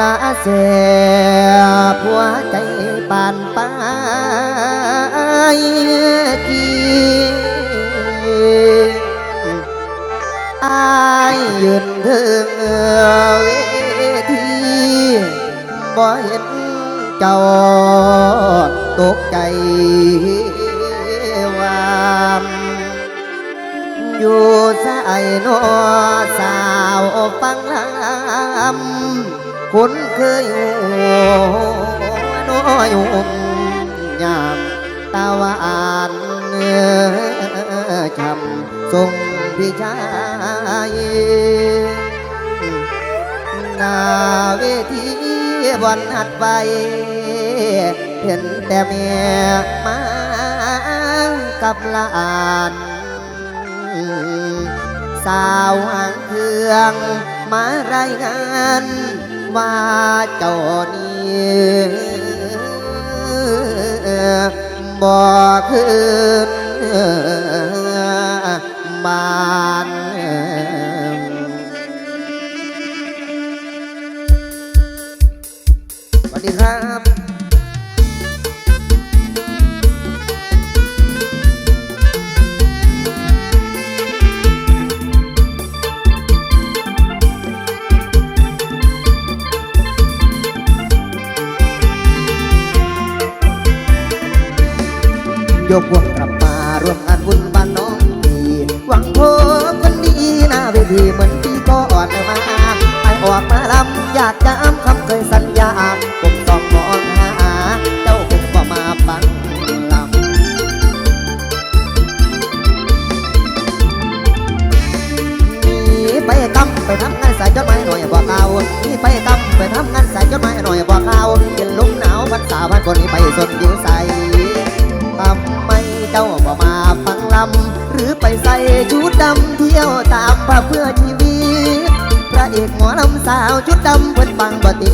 ละเสียผัวใจปานปายทีอายยืน ถึงเวทีบ่เห็นเจ้าตกใจวามอยู่สายนาวามตาวานเนื้อช้ำทรงพี่ชายนาเวทีบอนหัดไว้เห็นแต่เมียมากับลานสาวหางเครื่องมารายงานว่าเจ้านี้ บ่คืนบ้าน ย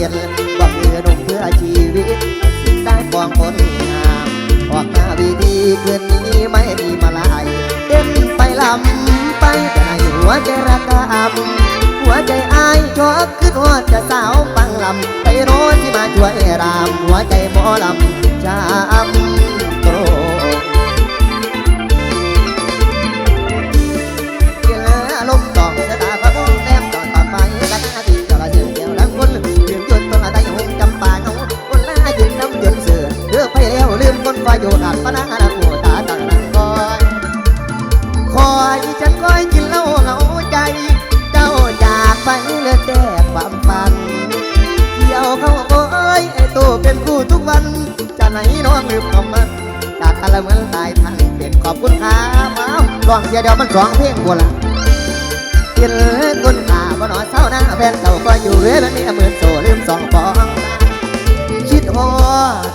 ยนบ่เพื่อดมเพื่อชีวิตสิได้ปองคนงามออกหน้าวีดีคืนนี้ไม่มีมาลายเต้นไปลำไปแต่ในหัวใจระกำหัวใจอายชอบขึ้นหัวจะสาวฟังลำไปโน้นที่มาช่วยรามหัวใจหมอลำช้ำต อยอยู่ขาดปนังอาหัวตาต่างนังคอยคอยฉันคอยกินเหล้าเหงาใจ เจ้าจากไปเลือแต่ความฝันเที่ยวเข้าโอ้ยไอ้ตัวเป็นคู่ทุกวัน จะไหนน้องลืมคำมันจากกันละเหมือนตายทางเป็นขอบคุณครับอ้าลองเดียเดียวมันสองเพลงบัวละกินคุณขาบ่หนอเศร้าหน้าแฟนเก่าก็อยู่เรื่อยแบบนี้เหมือนโซลืมสองฟองคิดฮอ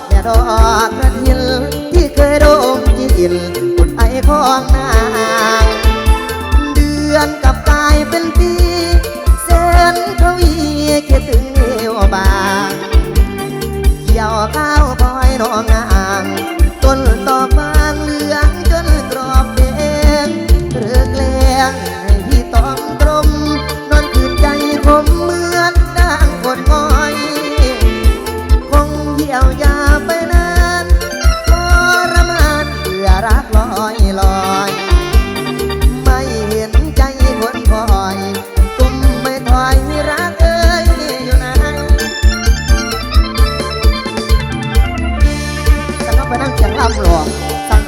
ด แม่ดอกกระทินที่เคยโดมกินอุ่นไอของนางเดือนกับกายเป็นปีเส้นทวีเคิดถึงเอวบางเกี่ยวข้าวพลอยน้องนาง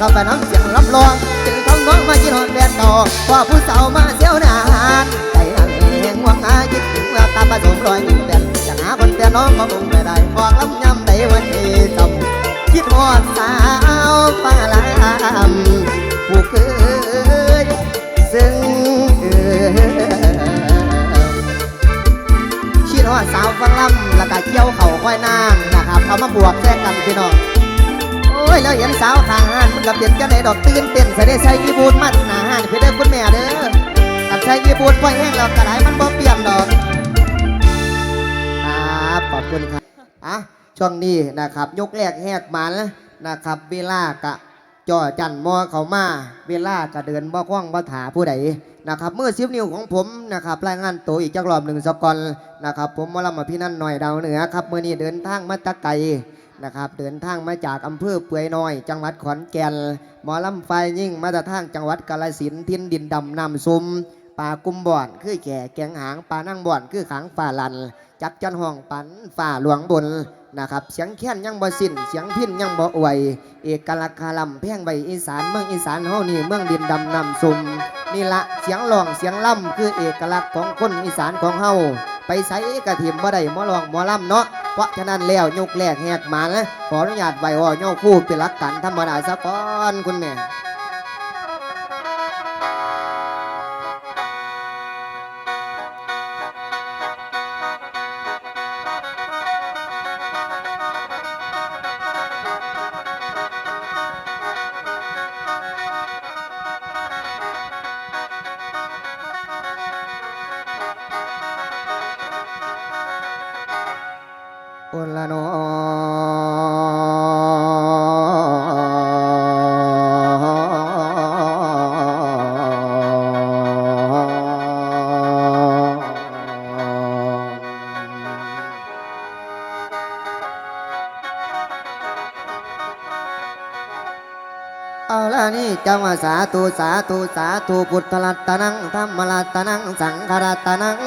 เข้าไปนั่งเสียงลำลองจึงทำน้องมากินหอนแดนต่อว่าผู้สาวมาเสียวนานใจอันเองหวังหาคิดถึงว่าตาผสมรอยหนึ่งแดนจะหาคนแต่น้องก็คงไม่ได้ออกลำยำได้วันเอสมคิดฮอดสาวฟ้าลำผู้เคยซึ่งเออคิดว่าสาวฟังลำแล้วก็เกี่ยวเข่าค่อยนางนะครับเอามาบวกแทรกกันพี่น้อง ยแล้วเห็นสาวข้างห้านมันกับเด็ดจะได้ดอกตื่นเต้นใส่ได้ใส่ยีบูนมัดหนาห้านเพื่อเด้คุณแม่เด้อกับใส่ยีบูนไว้แห้งเรากระไรมันบ่เปลี่ยนดอกครับขอบคุณครับอะช่วงนี้นะครับ ยกแรกแหกมันนะครับ เวลากะจ่อจันมอเขามา เวลากะเดินบ่คล้องบ่ถาผู้ใดนะครับเมื่อซิบนิ้วของผมนะครับรายงานตัวอีกจักรอบหนึ่งสกอนนะครับ ผมมอลำมาพี่นั่นหน่อยดาวเหนือครับเมื่อนี้เดินทางมาตะไก นะครับ เดินทางมาจากอำเภอเปื่อยน้อย จังหวัดขอนแก่น หมอลำไฟยิ่งมาจากทางจังหวัดกาฬสินทินดินดำนำซุมป่ากุมบ่อน คือแก่แกงหางป่านั่งบ่อน คือขางฝ่าลัน จักจันห้องปันฝ่าหลวงบนนะครับ เสียงแค้นยังบ่สิ้น เสียงพินยังบ่อวย เอกลักษณ์คาลำแพ่งใบอีสานเมืองอีสานเฮานี่เมืองดินดำนำซุมนี่ละเสียงร้องเสียงล่ำคือเอกลักษณ์ของคนอีสานของเฮา ไปใส่กระถิ่มบ่ได้มอลองมอล่ำเนาะเพราะฉะนั้นแล้วยกแรกแหกมานะขออนุญาตไหววอย่อคู่เป็นหลักกันธรรมดาซะก่อนคุณแม่ จังว่าสาธุสาธุสาธุพุทธรัตนังธรรมรัตนังสังฆรัตนัง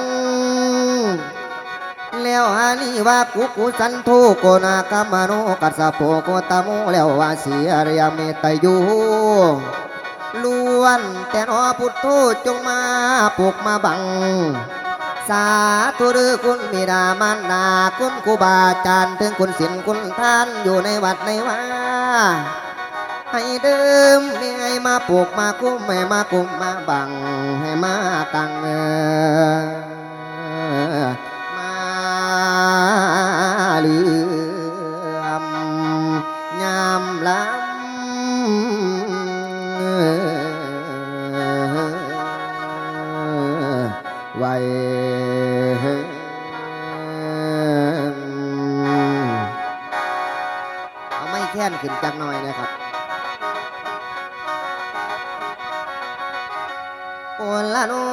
แล้วฮานีว่ากุกุสันโทโกนากามโนกัสสะโปโกตะโมแล้ววาเสียเรียเมตตยูล้วนแต่นอพุทโธจงมาปลุกมาบัง สาธุหรือคุณบิดามารดาคุณครูบาอาจารย์ถึงคุณศิลคุณท่านอยู่ในวัดในว่า ให้เดิมมีให้มาปลูกมาคุ้มให้มาคุ้มมาบังให้มาตังเออมาเลือมยามลำไว้เอาไม่แค้นขึ้นจักหน่อยนะครับ โ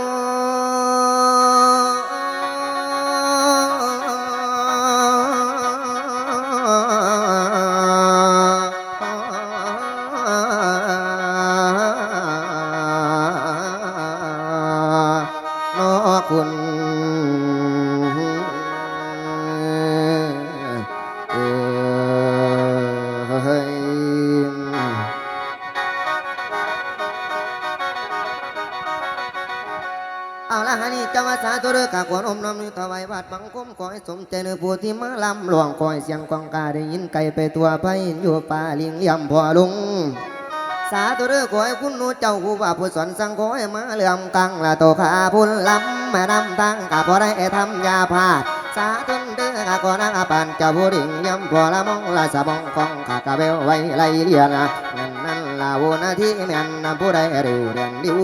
สมใจในผู้ที่มาลำหลวงคอยเสียงกองกาได้ยินไก่ไปตัวไปอยู่ป่าลิงยมพ่อลุง สาธุเด้อขอให้คุณนูเจ้าครูบาผู้สอนสั่งขอให้มาเลื่อมกังละโตขาพุ่นลำแม่นำตั้งกะพอได้ทำยาพาดสาธุเด้อกะขอนางอปานเจ้าผู้ดิ่งยำพอละมองละสะบองของขากะเบลไว้ไล่เลียนนั่ วันลาโวนาที่แม่นผู้ใดเร็วเรียนดิว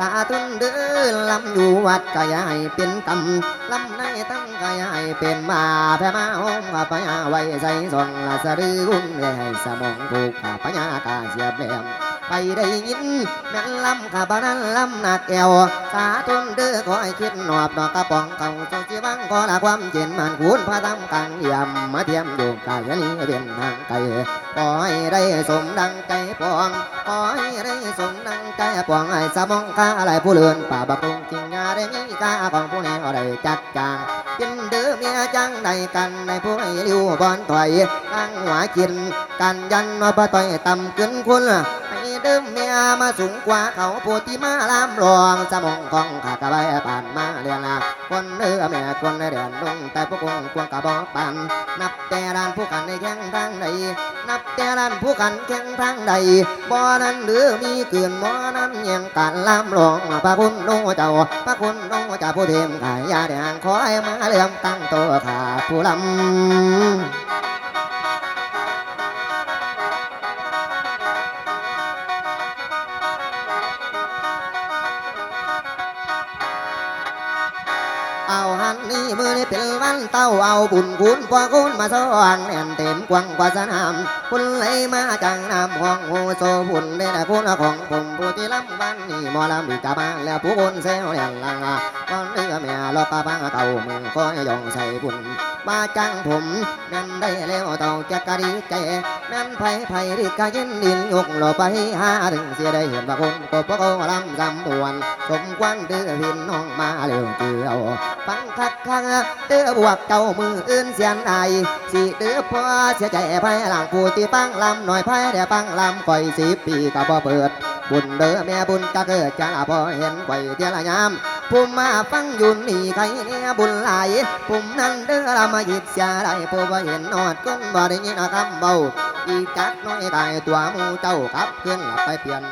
ตาตุนเดือลำอยู่วัดกายายเป็นกำลำในตั้งกายายเป็นมาแพ่มาห้องพญาไว้ใจส่ซองละสะดือหุ่นให้สมองถูกปัญากาเสียบแหลม ไปได้ยิน แม่นลำขาบ้านลำหนักแอวสาทุนเด้อขอให้คิดหนอบดอกกระป๋องเก่าจงจีบังขอละความเจนมันคูณพระตั้งกลางเยี่ยมมาเทียมอยู่กายนี้เป็นทางไกลขอให้ได้สมดังใจปองขอให้ได้สมดังใจปองไอ้สมองข้าอะไรผู้เลือนป่าบักลงจริงยาได้มีกาของผู้แน่อะไรจัดจางเป็นเด้อเมียจังใดกันในผู้ให้ริวบอนถอยตั้งหัวกินกันยันมาปะต่อยต่ำเกินคุณ เดิมเมียมาสูงกว่าเขาผู้ที่มาลำรองสมองของขากระใบป่านมาเรียนลาคนเนื้อแม่คนเรียนลงแต่พวกคงควงกระบอกปันนับแต่ด้านผู้กันในแข่งทางใดนับแต่ด้านผู้กันแข่งทางใดบ่อนั้นหรือมีเกินบ่นั้นยังการลำรองพระคุณโนเจ้าพระคุณโนเจ้าผู้เทมขายยาแดงขอให้มาเลื่อมตั้งตัวขาผู้ลำ เต้าเอาบุญคุณพ่อคุณมาสว่างแน่นเต็มกว้างกว่าสนามคุณไหลมาจังน้ำห้องโอโซบุญได้แต่คุณของผมผู้ที่ลำวันนี่มอลำดีกาบ้านแล้วผู้คนเซลเลียนลังวันนี้แม่ลอกกาบ้าเก่ามือก็ยองใส่บุญมาจังผมนั่นได้แล้วเต่าจะกะดีใจนั่นไผไผดีกะยินดินยกหล่อไปหาถึงเสียได้เห็นว่าคนก็พวกลำจำบวนสมควันเดือพินน้องมาเร็วเกี่ยวฟังคักคักเด้อบวกเจ้ามืออื่นเสียนไอสิเด้อพอเสียใจภายหลังผู้ที่ฟังลำหน่อยภายเดี๋ยวฟังลำก่อยสิบปีก็บ่เปิดบุญเด้อแม่บุญก็เกิดจากพอเห็นก่อยเทียละยาม ผมมาฟังอยู่นี่ใครเนี่ยบุญหลายผมนั่นเด้อละมาหยิบเสียได้ผู้บ่เห็นนอดก้นบ่ได้ยินคำเบาอีจักน้อยตายตัวมูเจ้าครับเพื่อนหลับไปเปลี่ยน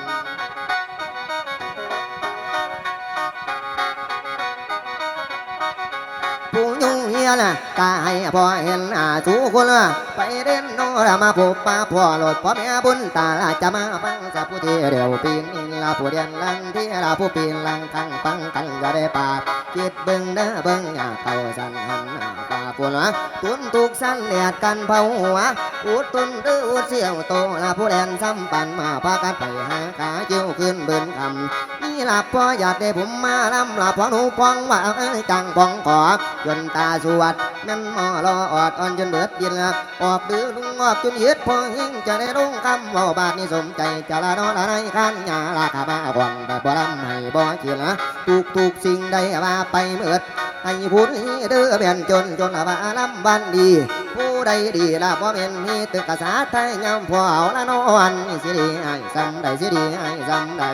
น่ะกายพอเห็นอาสูคนละไปเด่นโนรามาพบมาพ่อหลดพ่อแม่บุญตาลาจะมาฟังสับผู้ที่เดียวปีนอินลาผู้เดียนลังที่ลาผู้ปีนลังกังฟังกันอย่าได้ปากคิดเบิ่งเด้อเบิ่งอย่าเข้าสันหันหน้าปาปวนวะตุนตุกสั้นเลียดกันเผาหัวอุดตุนดื้ออุดเสียวโตลาผู้แดนซ้ำปันมาพากันไปหาขาเจียวขึ้นเบิ่นคำนี่ลับพออยากได้ผมมาลำลับพอหนูพองว่าเอ้ยจังพองขอจนตาสูวดนั่นมอรอออดอ่อนจนเบิดยินละออกดื้อลุงออกจนเยืดพอหิ้งจะได้ลงคำว่าบาทนี่สมใจจะละนอละในขันยาลาคาบ้าบอนแต่บ่ลำให้บ่เขียนละทุกทุกสิ่งใดว่าไปเมื่อให้พูดเด้อเบียนจนจนว่าลำบันดี ผู้ใดดีละบ่เป็นมีตึกกษาไทยยำพอเอาละนอนสิดีไอ้ซ้ำใดสิดีไอ้ซ้ำใด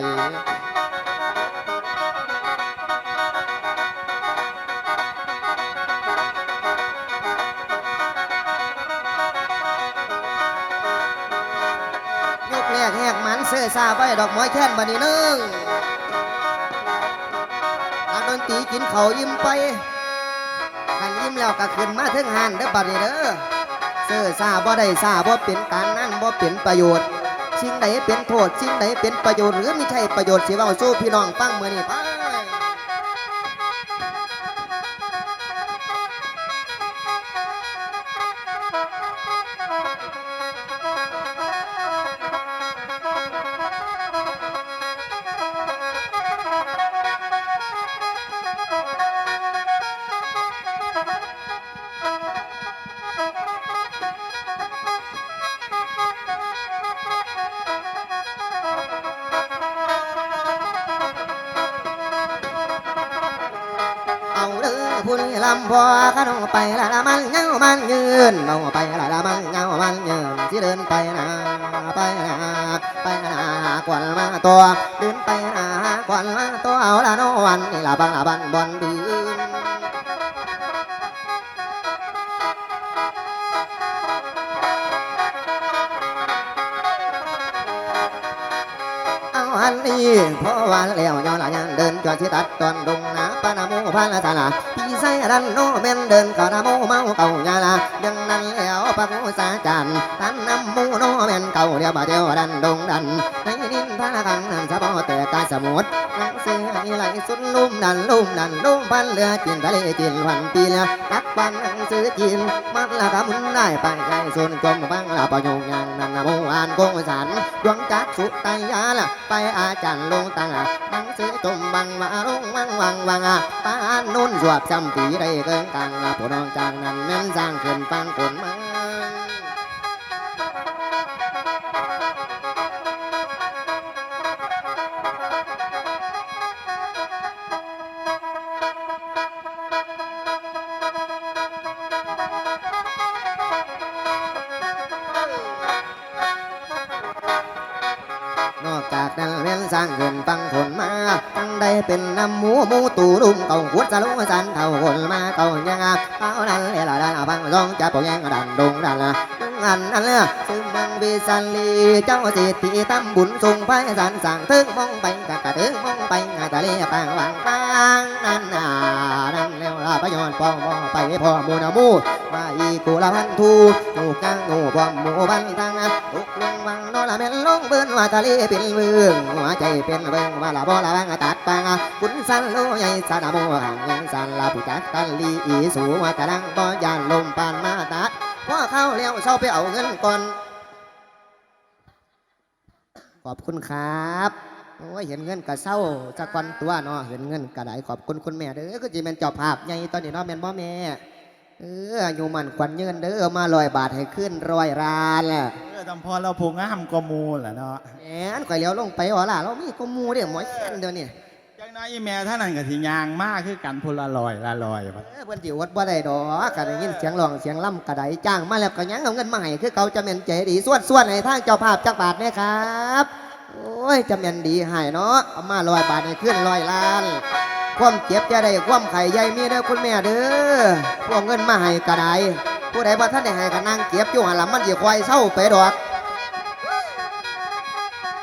กมันเสื้อซาไปดอกไม้แค่นบันนี้นึงนักดนตรีกินเขายิ้มไปกันยิ้มแล้วก็ขึ้นมาถึงหันเด้อบัดนี้เด้อเสื้อซาบ่ได้ซาบ่เป็นการนั่นบ่เป็นประโยชน์สิ่งใดเป็นโทษสิ่งใดเป็นประโยชน์หรือไม่ใช่ประโยชน์สิเว้าสู้พี่น้องฟังมื้อนี้ไปำพอขนไปละละมันเงามันยืนเอาไปละละมันเงามันยืนที่เดินไปนะไปนะไปนะกวนมาตัวเดินไปนะกวนมาตัวเอาละโนวันนี่ละบังละบันบอนดืนเอาอันนี้พราะว่าแล้วย้อนหลังเดินจอดที่ตัดตอนดงนาปานาโมพาลาสาลาพี่ ใส่ดันโนเมนเดินขอนาโมเมาเก่ายาลาดังนั้นแล้วปะกูสาจันตันน้ำมูโนเมนเก่าเดียวบาเดียวดันดงดันในนินทากังนันสะพอเตะกายสมุดนังสือให้ไหลสุ ลุ่มดันลุ่มดันลุ่มพันเรือกินทะเลกินวันปีละตักปันหนังสือกินมันละกำมุนได้ไปใจส่วนจมบังละประโยงยังนันนะโมอ่านกงสันดวงจักสุตยาละไปอาจารย์ลงตังหนังสือจมบังมาลงวังวังวังปานนุ่นสวบจำปีได้เกินกังอะผู้น้องจางนั้นแม่นสร้างขึ้นปังผลมา ตั้งได้เป็นน้ำหมูหมูตูรุ่มเก่าขวดสลุงสันเท่าคนมาเก่ายังอะเท่านั้นเอล่ะดันบังร้องจะปองยังดันดงดันละอันอันเลือซึ่งเมืองวิสันลี เบิ้นว่าทะเลเป็นเมืองหัวใจเป็นเบิ่งว่าละบ่ละวังตัดปางคุณสันโลใหญ่สานาโมหังยังสันลาผู้จักตันลีอีสูว่าตะลังบ่ยานลมปานมาตัดพอเข้าแล้วเศร้าไปเอาเงินก่อน ขอบคุณครับโอ้ยเห็นเงินกะเศร้าจะก่อนตัวเนาะเห็นเงินกะได้ขอบคุณคุณแม่เด้อก็จะเป็นจ้าภาพใหญ่ตอนนี้เนาะแมนบ่แม่ เอออยู่มันควันเงินเด้อมาลอยบาทให้ขึ้นร้อยรานแหละเออทำพอเราผูงอ้ามกว่าหมูแหละเนาะแหมข่อยเลี้ยวลงไปอ๋อล่ะเรามีก็มูเด้อหมอยแค้นเดี๋ยวนี้จังน้อยอีแม่ท่านนั้นก็สิยางมากคือกันพูละลอยละลอยบัดเออเพิ่นสิวัดบ่ได้ดอกก็ได้ยินเสียงร้องเสียงล่ำกระไดจ้างมาแล้วก็ยังเอาเงินมาให้คือเขาจะแม่นใจดีส่วนส่วนให้ทางเจ้าภาพจักบาทแน่ครับ โอ้ยจะแม่นดีให้เนาะเอามาร้อยบาทให้ขึ้นร้อยล้าน ความเจ็บจะได้ความไข่ใหญ่มีเด้อคุณแม่เด้อพวกเงินมาให้กระไดผู้ใดบ่ท่านได้ให้ก็นั่งเก็บอยู่หันหลังมันสิควายเศร้าไปดอก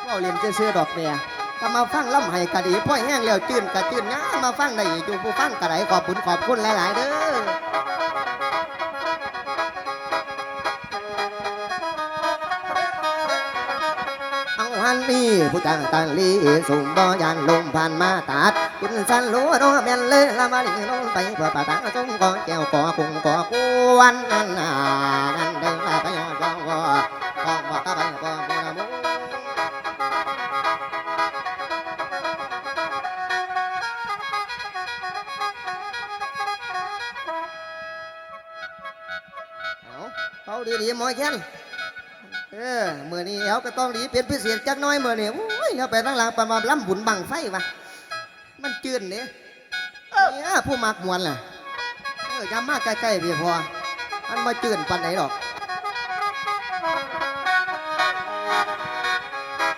เว้าเรียนซื่อดอกแม่ก็มาฟังล่ำให้กระดีพ่อยแห้งแล้วจื่นกะจื่นงามาฟังได้อยู่ผู้ฟังกระไดขอบคุณขอบคุณหลาย ๆ เด้อเอาหันนี่ผู้จังตังลีสุ่มบ่ยันลมผ่านมาตัด คุณสันรู้รอแม่นเลยละมาลีลงไปเพื่อปะตังสุ่มก่อแก้วก่อกุ้งก่อกวนนั่นน่ะนั่นเด้อละไปยอดก่อก่อก่อบ่ตะไปก่อบ่ละมุเอาเอาดีๆหมอยแค้นเออมื่อนี้เอาก็ต้องดีเป็นพิเศษจักหน้อยมื่อนี้โอ้ยเอาไปตั้งหลังประมาณล้ำบุญบังไฟวะ มันจืดเนี่ยเนี่ยผู้มักมวนล่ะเอออย่ามาใกล้ๆพี่พอมันมาจืดปันไหนดอก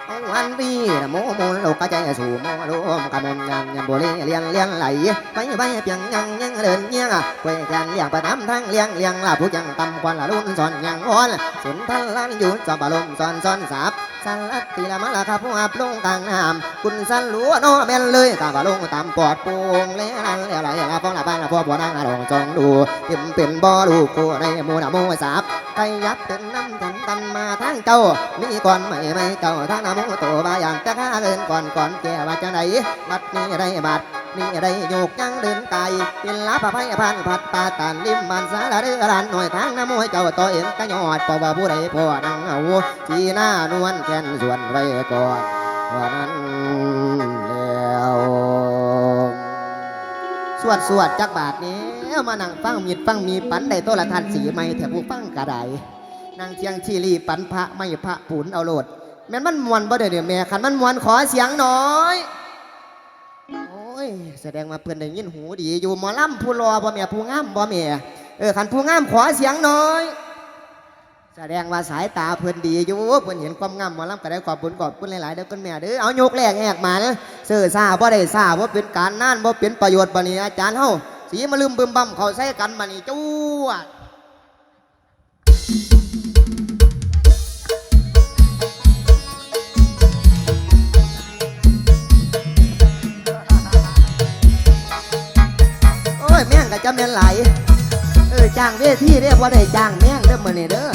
เอาวันนี้นะโมโมโลกกระจายสู่โมโลมกะมนยันยันบุรีเลียงเลียงไหลไปไปเพียงยังยังเดินเงี้ยเวกันเลี้ยงประทำทั้งเลี้ยงเลี้ยงลาผู้ยังตำควันละรุ่นสอนยังอ่อนสุนทรลันอยู่จอมบลมสอนสอนสาบ สันลัดตีละมาละครับผู้อับลงต่างน้ำคุณสันลัวโนแม่นเลยตาบลงตามปอดป่งเลี้ยงเลี้ยงอะไรละฟ้องละบ้างละพ่อบัวนั่งลงจองดูทิมเป็นบ่อลูกกูในมูนะมูสาบใครยับเป็นน้ำกันตันมาทางเจ้ามีก่อนไม่ไม่เจ้าทางน้ำมูโตบาอย่างจะฆ่าเดินก่อนก่อนแกว่าจะไหนบัดนี้ได้บัด นี่ได้โยกยังเดินไกลเป็นลาพะไพพันผัดปาตานลิมมันสาละเรือลานหน่อยทางน้ำมวยเจ้าต่อเอ็นกะยอดเพราะผู้ใดพอนังเอาทีหน้านวลแก่นส่วนไว้ก่อนว่านั้นแล้วสวดสวดจักบาทนี้มานั่งฟังมีดฟังมีปันได้ตัวละทันสีไม่แถผู้ฟังกระไดนั่งเชียงชีรีปันพระไม่พระผุนเอาโหลดแม่นมันมวนบ่เดี๋ยวแม่ขันมันมวนขอเสียงน่อย ยแสดงมาเพื่อนได้ยินหูดี อยู่หมอลำผู้รอบ่แม่ผู้งามบ่แม่เออขันผู้งามขอเสียงน่อย แสดงว่าสายตาเพื่อนดีอยู่เพื่อนเห็นความงามหมอลำก็ได้ขอบคุณขอบคุณหลายๆเด้อคุณแม่เด้อเอายกแรกแอกมาเด้อเสื้อซาบ่ได้ซาบ่เป็นการนั่นบ่เป็นประโยชน์บัดนี้อาจารย์เฮาสีมาลืมบึมบั่มเขาใส่กันบันี้จู้วด อ้ยแม่งก็จะแม่นไหลเออจ้างเวทีเรียกว่าได้จ้างแม่งเด้อมื้อนี้เด้อ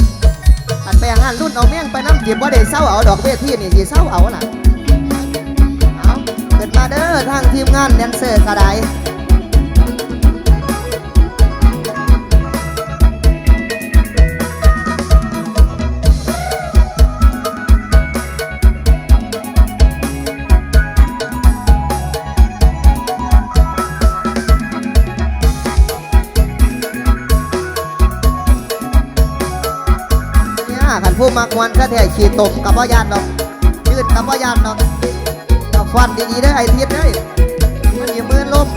อันไปงานรุ่นเอาแม่งไปน้ำจิบว่าได้เศร้าเอาดอกเวทีนี่สิเศร้าเอาล่ะเอาเกิดมาเด้อทางทีมงานแดนเซอร์ก็ได้ มากวนก็แท้ขี่ตมกับพ่อยานดอกยืดกับพ่อยานดอกกับฟันดีๆได้ไอ้ทิศได้มันอย่ามือลม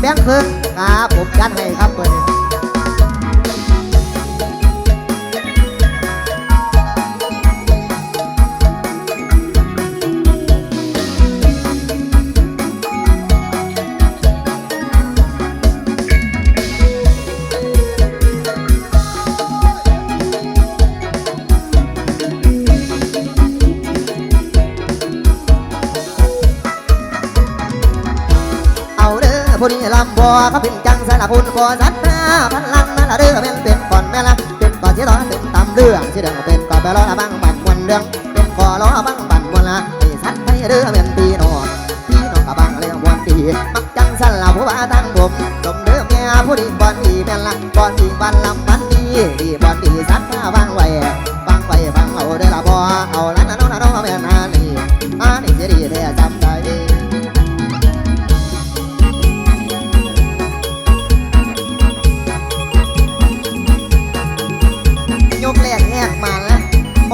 แบงค์เพิ่งครับผมยันให้ครับเปิด เป็นจังสาคุณขอสัตว์นาพันลังนั่นละเรื่อแม่นเป็นก่อนแม่ละเป็นก่อนที่ร้อนเป็นตามเรื่องที่เดิมเป็นก่อนไปร้อนบังบันมวนเรื่องเป็นขอล้อบังบันมวนละไอ้สัตว์ไทยเรื่องแม่นปีนอนปีนอนกับบังเลยมวนปีมักจังสั่นละผู้ว่าตั้งผมสมเด้อแม่ผู้ดีก่อนดีแม่ละบอนดีบันลำบันดีดีบ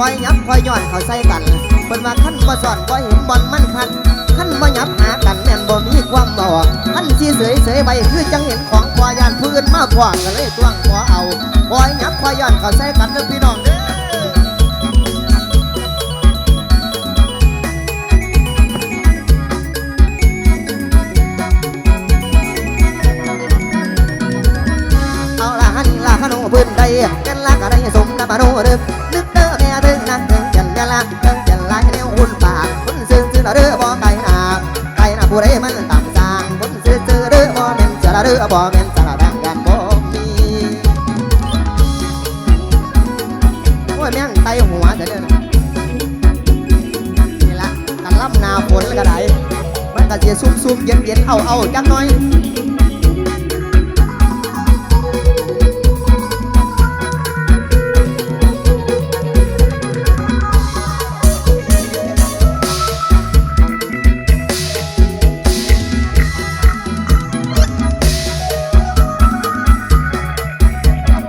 อยยับคอยย้อนเขาใส่กันเพิ่นว่าขั้นบ่สอนบ่เห็นบอลมันคันขั้นบ่ยับหากันแม่นบ่มีความบอกขั้นสิเสยเสยไปคือจังเห็นของพอยานพื้นมาขวางก็เลยตวงขอเอาคอยยับคอยย้อนเขาใส่กันเด้อพี่น้องเด้อเอาละหันละขนพื้นใดกันละก็ได้สมกับมโนเด้อนึก หนาฝนแล้วก็ได้มันก็สิซุ่มๆเย็นๆเอาเอาจักหน่อย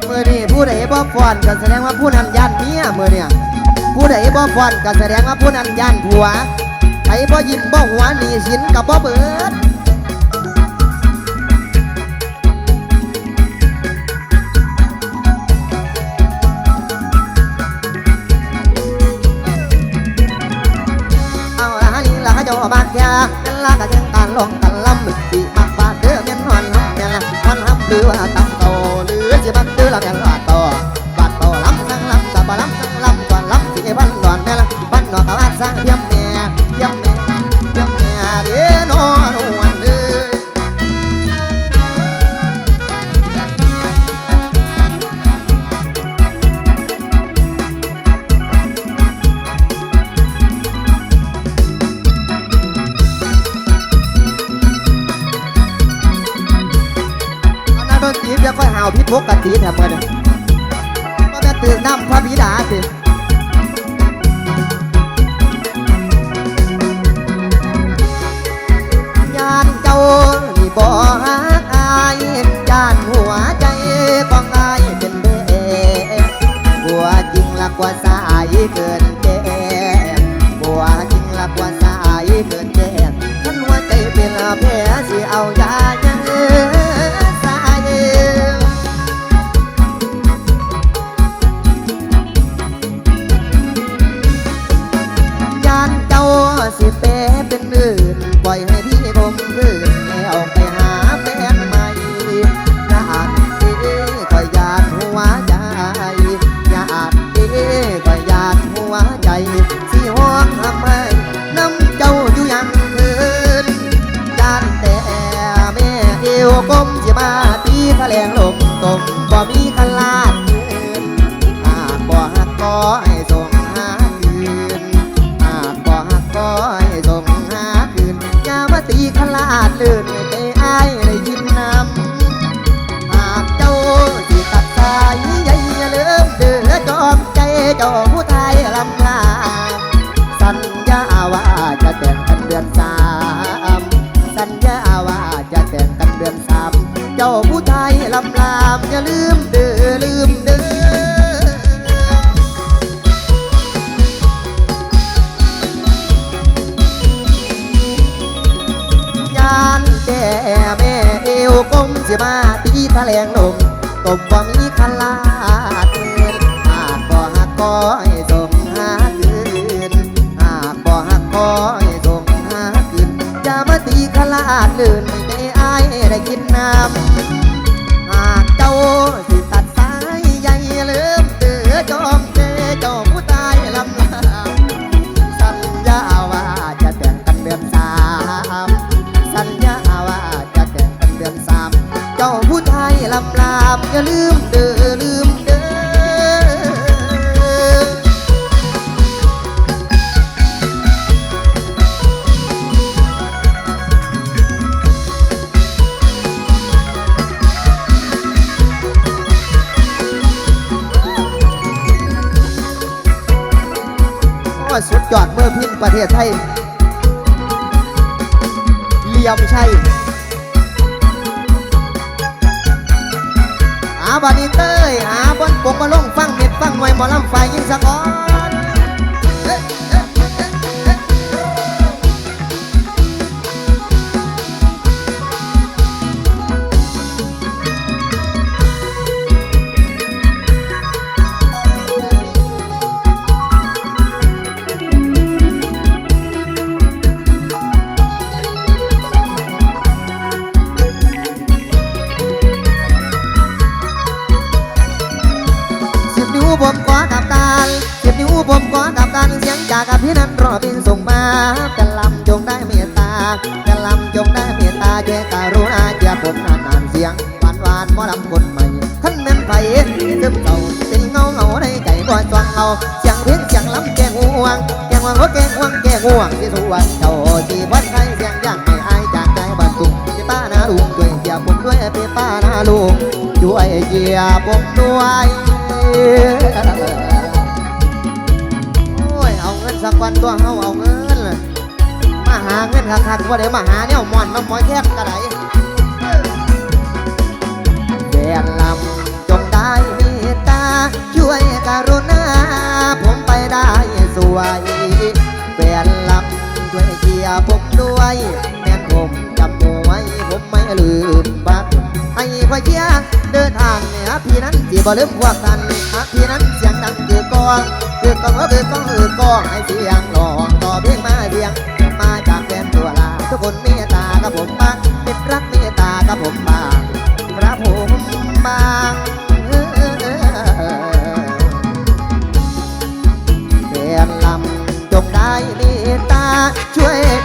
เมื่อนี้ผู้ใดบ่ฟ้อนก็แสดงว่าผู้นั้นย่านเมียเมื่อเนี่ยผู้ใดบ่ฟอนก็แสดงว่าผู้นั้นย่านผัว ใครบ่ยิ้มบ่หัวหนี่สินกับบ่เบิดเอาละนี่ละเจ้าบาดยานั่นละก็ยังการลงกันลำสิมักบาดเด้อแม่นฮอนลำแม่นละฮอนลำหรือว่าตำโตหรือสิบักเด้อละแม่นว่าต่อบาดโตลำสังลำตะบะลำสังลำก่อนลำสิบ้านนอนแม่ละบ้านนอนกับบ้านสร้างเยี่ยมแม่ีเยี่ยมแม่เด้อนานักดนตรีเดี๋ยวค่อยหาวพิษพกกะตีแถมเมื่อเนี่ยก็จะตื่นน้ำพระบิดาสิ บ่ฮักอายยานหัวใจของอายเป็นเบกลัวจริงละกว่าสายเกินแก้หัวจริงละกว่าสายเกิน ผมนานนานเสียงหวานหวานหมอลำคนใหม่ท่านนั้นไปซึมเก่าเป็นเงาเงาในใจบ่จวงเอาเสียงเพียงเสียงล้ำแกงห่วงแกงห่วงรถแกงห่วงแกงห่วงที่สวนเจ้าจีบวันไทยเสียงย่างไม่อายจากใจบ้านตุ้งพี่ป้านาลุงช่วยเจียผมด้วยพี่ป้านาลุงช่วยเจียผมด้วยโอ้ยเอาเงินสักวันตัวเฮาเอาเงินมาหาเงินคักๆว่าเดี๋ยวมาหาเนี่ยมอนมาหมอยแทบกระได แฟนลำจงได้เมตตา ช่วยกรุณา ผมไปได้สวยแฟนลำช่วยเกียร์ผมด้วย แม่ผมจำมวยผมไม่ลืมบักให้พ่อเชียร์เดินทางเนี่ยพี่นั้นจีบ่ลืมพวกกันหากพี่นั้นเสียงดังคือกองคือกองก็คือกองคือกองให้เสียงร้องต่อเพลงมาเสียง มาจากแฟนตัวลาทุกคนเม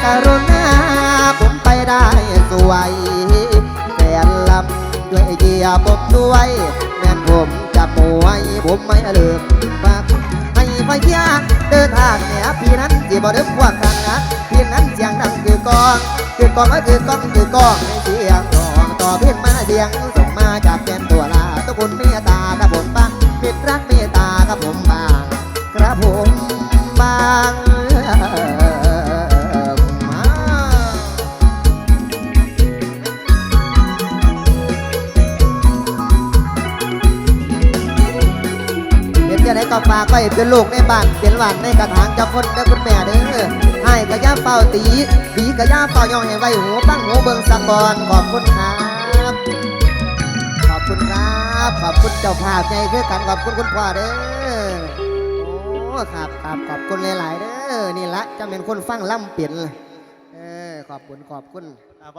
กรุณาผมไปได้สวยแฟนลำด้วยเกียร์ผมด้วย แม่นผมจะป่วยผมไม่ลืมฝากให้พยาเดินทางเนี่ยพี่นั้นจีบ่เดิมพวกกันนะพี่นั้นเสียงดังคือกองคือกองก็คือกองคือกองให้เสียงร้องต่อเพียงมาเสียงส่งมาจากแฟนตัวลาทุกคนเมตตากับผมบ้างปิดรักเมตตากับผมบ้างครับผมบ้าง ฝากไว้เป็นลูกในบ้านเป็นหลานในกระถางจ้าคนเด้อคุณแม่เด้อให้กระยาเป่าตีตีกระยาเป่าย่องให้ไว้หูฟังหูเบิ่งสักบอนขอบคุณครับขอบคุณครับขอบคุณเจ้าภาพใจคือกันขอบคุณคุณพ่อเด้อโอ้ครับครับขอบคุณหลาย ๆ เด้อนี่ละจะเป็นคนฟังล่ำเปลี่ยนเออขอบคุณขอบคุณ